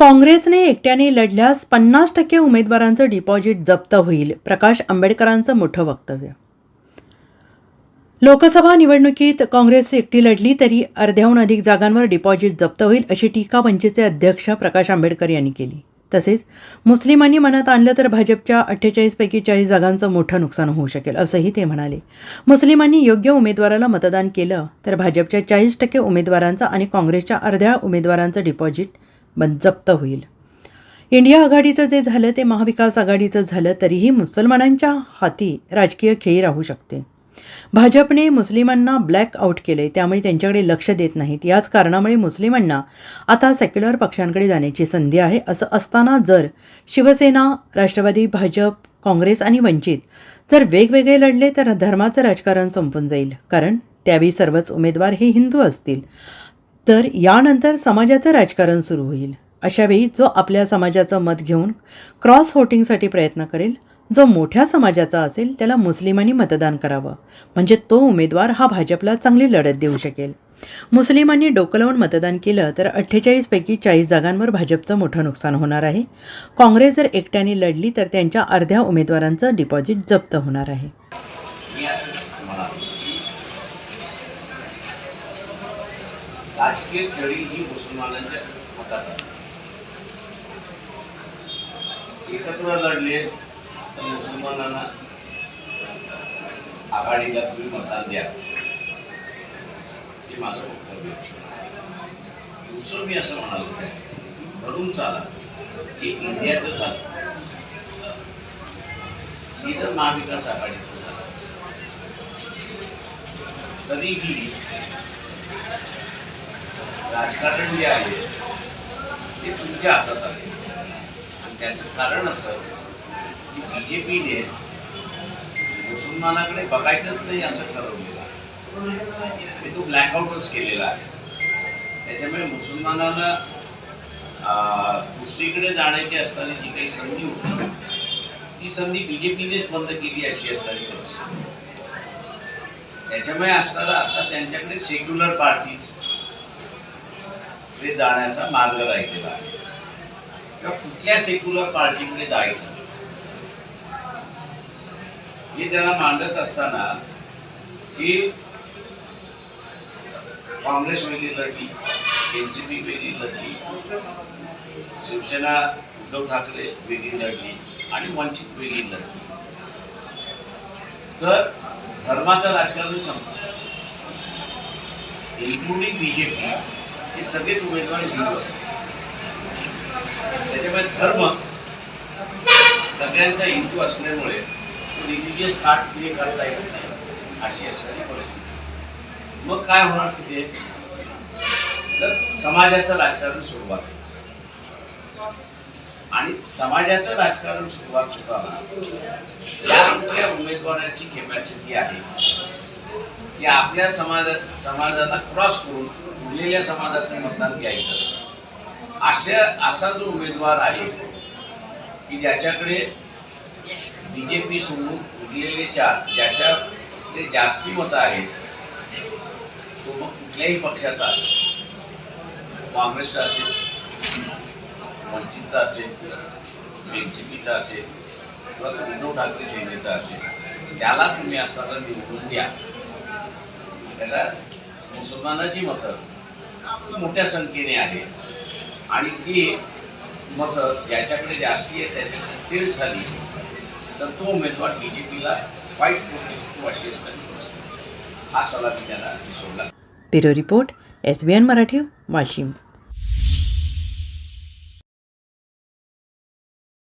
काँग्रेसने एकट्याने लढल्यास पन्नास टक्के उमेदवारांचं डिपॉझिट जप्त होईल प्रकाश आंबेडकरांचं मोठं वक्तव्य. लोकसभा निवडणुकीत काँग्रेस एकटी लढली तरी अर्ध्याहून अधिक जागांवर डिपॉझिट जप्त होईल अशी टीका वंचितचे अध्यक्ष प्रकाश आंबेडकर यांनी केली. तसेच मुस्लिमांनी मनात आणलं तर भाजपच्या अठ्ठेचाळीसपैकी चाळीस जागांचं मोठं नुकसान होऊ शकेल असंही ते म्हणाले. मुस्लिमांनी योग्य उमेदवाराला मतदान केलं तर भाजपच्या चाळीस टक्के उमेदवारांचं आणि काँग्रेसच्या अर्ध्या उमेदवारांचं डिपॉझिट जप्त होईल. इंडिया आघाडीचं जे झालं ते महाविकास आघाडीचं झालं तरीही मुसलमानांच्या हाती राजकीय खेळी राहू शकते. भाजपने मुस्लिमांना ब्लॅक आऊट केले त्यामुळे त्यांच्याकडे लक्ष देत नाहीत. याच कारणामुळे मुस्लिमांना आता सेक्युलर पक्षांकडे जाण्याची संधी आहे असं असताना जर शिवसेना राष्ट्रवादी भाजप काँग्रेस आणि वंचित जर वेगवेगळे लढले तर धर्माचं राजकारण संपून जाईल. कारण त्यावेळी सर्वच उमेदवार हे हिंदू असतील. तर यानंतर समाजाचं राजकारण सुरू होईल. अशावेळी जो आपल्या समाजाचं मत घेऊन क्रॉस व्होटिंगसाठी प्रयत्न करेल जो मोठ्या समाजाचा असेल त्याला मुस्लिमांनी मतदान करावं. म्हणजे तो उमेदवार हा भाजपला चांगली लढत देऊ शकेल. मुस्लिमांनी डोकं लावून मतदान केलं तर अठ्ठेचाळीसपैकी चाळीस जागांवर भाजपचं मोठं नुकसान होणार आहे. काँग्रेस जर एकट्याने लढली तर त्यांच्या अर्ध्या उमेदवारांचं डिपॉझिट जप्त होणार आहे मी असं म्हणालो राजकीय खेळी ही मुसलमानांच्या हातात आहे. एकत्र लढले तर मुसलमानांना आघाडीला तुम्ही मतदान द्या. हे माझं वक्तव्य दुसरं मी असं म्हणालो धरून चाला की इंडियाचं झालं. इतर महाविकास आघाडीचं झालं. तरीही राजकारण जे आहे ते तुमच्या हातात आहे. आणि त्याचं कारण असं की बी जे पीने मुसलमानाकडे बघायचंच नाही असं ठरवलेलं आहे. ते तो ब्लॅकआउटच केलेला आहे. त्याच्यामुळे मुसलमानाला अं, दुसरीकडे जाण्याची असताना जी काही संधी होती ती संधी बी जे पीनेच बंद केली अशी असताना त्याच्यामुळे असताना आता त्यांच्याकडे सेक्युलर पार्टीज कडे जाण्याचा मार्ग राहिलेला आहे. किंवा कुठल्या सेक्युलर पार्टीकडे जायचं. हे त्यांना मांडत असताना की काँग्रेस वेगळी लढली एन सी पी वेगळी लढली शिवसेना उद्धव ठाकरे वेगळी लढली आणि वंचित वेगळी लढली. तर धर्माचं राजकारण संपलं. इन्क्लुडिंग बीजेपी हे सगळेच उमेदवार हिंदू असतात. त्याच्यामुळे धर्म सगळ्यांचा हिंदू असल्यामुळे रिलिजियस कार्ड प्ले करता येत नाही अशी असणारी परिस्थिती. मग काय होणार तिथे? तर समाजाचं राजकारण सुरुवात आणि समाजाचं राजकारण सुरुवात होताना ज्या कुठल्या उमेदवाराची कॅपॅसिटी आहे की आपल्या समाजात समाजाला क्रॉस करून उरलेल्या समाजाचं मतदान घ्यायचं. अशा असा जो उमेदवार आहे की ज्याच्याकडे बी जे पी सोडून उरलेले चार ज्याच्याकडे जास्ती मतं आहेत तो मग कुठल्याही पक्षाचा असेल. काँग्रेसचा असेल वंचितचा असेल एन सी पीचा असेल किंवा उद्धव ठाकरे सेनेचा असेल त्याला तुम्ही असताना निवडून द्या. आपल्याला मुसलमानाची मतं मोठ्या संख्येने आहे आणि ती मतं ज्याच्याकडे जास्ती आहे त्याच्याकडे तेढ झाली तर तो उमेदवार बी जे पीला फाईट करू शकतो अशी हा सल्ला मी त्याला सोडला bureau report S B N Marathi Washim.